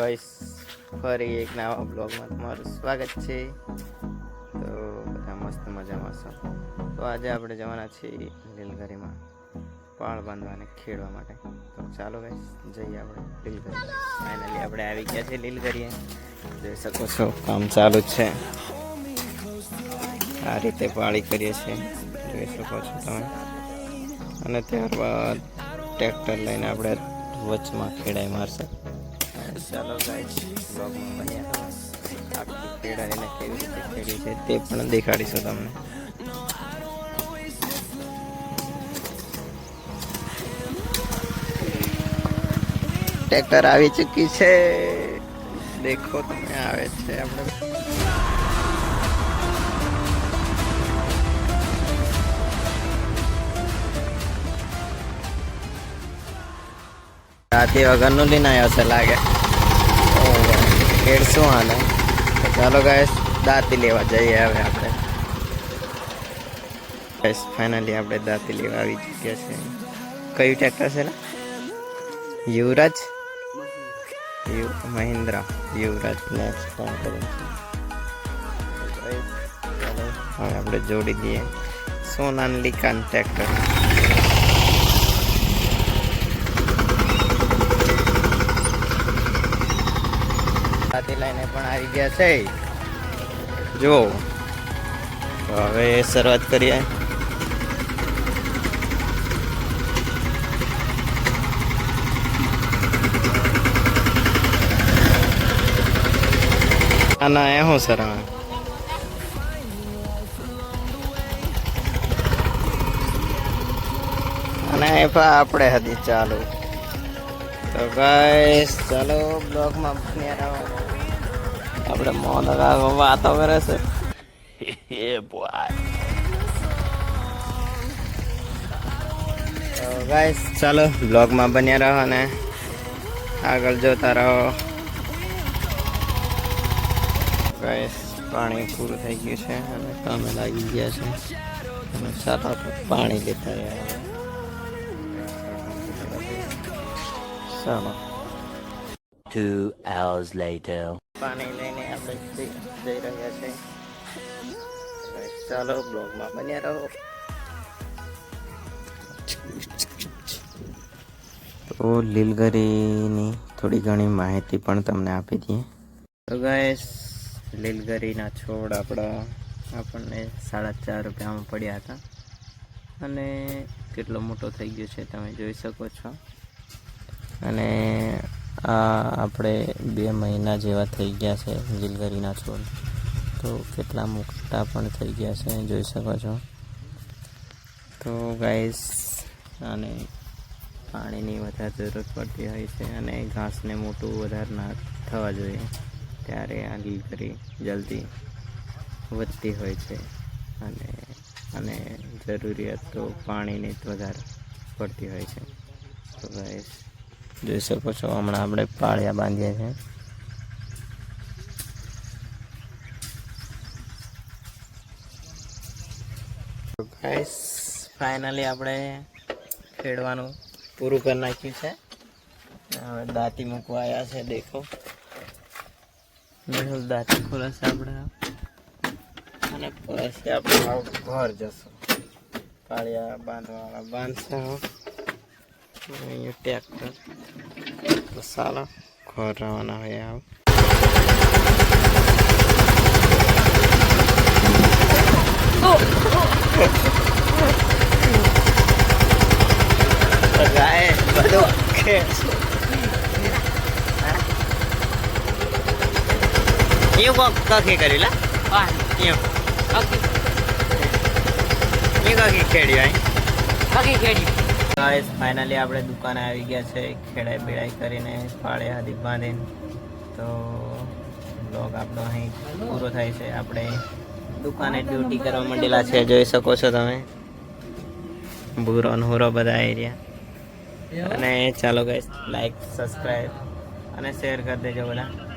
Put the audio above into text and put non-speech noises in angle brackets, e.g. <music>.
Guys ફરી એક નવા બ્લોગમાં તમારું સ્વાગત છે. તો બધા મસ્ત મજામાં છો? તો આજે આપણે જવાના છીએ લીલગરીમાં પાળ બાંધવા અને ખેડવા માટે. તો ચાલો ગાઈસ જઈએ આપણે લીલગરી ફાઇનલી આપણે આવી ગયા છે લીલગરીએ જોઈ શકો છો, કામ ચાલુ છે. આ રીતે પાળી કરીએ છીએ. જોઈ શકો છો તમે. અને ત્યારબાદ ટ્રેક્ટર લઈને આપણે વચમાં ખેડાઈ મારશે. પણ દેખાડીશું તમને. ટ્રેક્ટર આવી ચૂકી છે. દેખો તમે, આવે છે આપણે. રાતે વગરનું લઈને આવ્યો છે લાગે. ખેડશું આને. ચાલો ગાઈસ દાંતી લેવા જઈએ હવે આપણે. ગાઈસ ફાઇનલી આપણે દાંતી લેવા આવી ચૂક્યા છે કયું ટ્રેક્ટર છે ને યુવરાજ? મહિન્દ્રા. યુવરાજ નેક્સ્ટ ફોન કરું હવે આપણે જોડી દઈએ. સોનાલિકાન ટ્રેક્ટર સાથે લઈને પણ આવી ગયા છે. જો તો હવે શરૂઆત કરીએ. આના એ શું સર? અને એ પણ આપણે હતી ચાલુ. તો ગાઈસ ચાલો બ્લોગમાં બન્યા આપણે મોન વાતો કરે છે. <laughs> તો ગાઈસ ચાલો બ્લોગમાં બન્યા રહો અને આગળ જોતા રહો. ગાઈસ પાણી પૂરું થઈ ગયું છે અને કામે લાગી ગયા છે. અને ચાલો પાણી લેતા રહ્યા ચાલો. Two hours later. પાણી લઈને આપણે જઈ રહ્યા છે ચાલો બ્લોગમાં બન્યા રહો. તો લીલગરીની થોડી ઘણી માહિતી પણ તમને આપી દઈએ. તો ગાઈસ લીલગરીના છોડ આપણા આપણને સાડા ચાર રૂપિયામાં પડ્યા હતા. અને કેટલો મોટો થઈ ગયો છે તમે જોઈ શકો છો. અને આ આપણે બે મહિના જેવા થઈ ગયા છે જીલગરીના છોડ. તો કેટલા મોટા પણ થઈ ગયા છે, જોઈ શકો છો. તો ગાઈસ અને પાણીની વધારે જરૂરત પડતી હોય છે અને ઘાસને મોટું વધારે ના થવા જોઈએ ત્યારે આ લીલગરી જલ્દી વધતી હોય છે. અને અને જરૂરિયાત તો પાણીની જ વધારે પડતી હોય છે. તો ગાઈસ જોઈ શકો છો, હમણાં આપણે પાળિયા બાંધીએ છીએ. ગાઈસ ફાઇનલી આપણે ખેડવાનું પૂરું કરી નાખ્યું છે. હવે દાંતી મૂકવા આવ્યા છે, દેખો. મેહુલ દાંતી ખોલશે આપણે. અને પછી આપણે ઘર જશું. પાળિયા બાંધવાવાળા બાંધશે અહીંયા ટ્રેક્ટર તો સારા ઘર રવાના હોય આવ તો ગાય બધું કે એવું કખી કર્યું લા એવું એ કખી ખેડ્યું અહીં ગાઈસ ફાઇનલી આપણે દુકાને આવી ગયા છે ખેડાઈ બેડાઈ કરીને પાળે હાથી બાંધીને. તો બ્લોગ આપણો અહીં પૂરો થાય છે. આપણે દુકાને ડ્યુટી કરવા માંડેલા છે જોઈ શકો છો તમે. ભૂરો હુરો બધા એરિયા અને ચાલો ગાઈસ લાઈક સબસ્ક્રાઈબ અને શેર કરી દેજો બધા.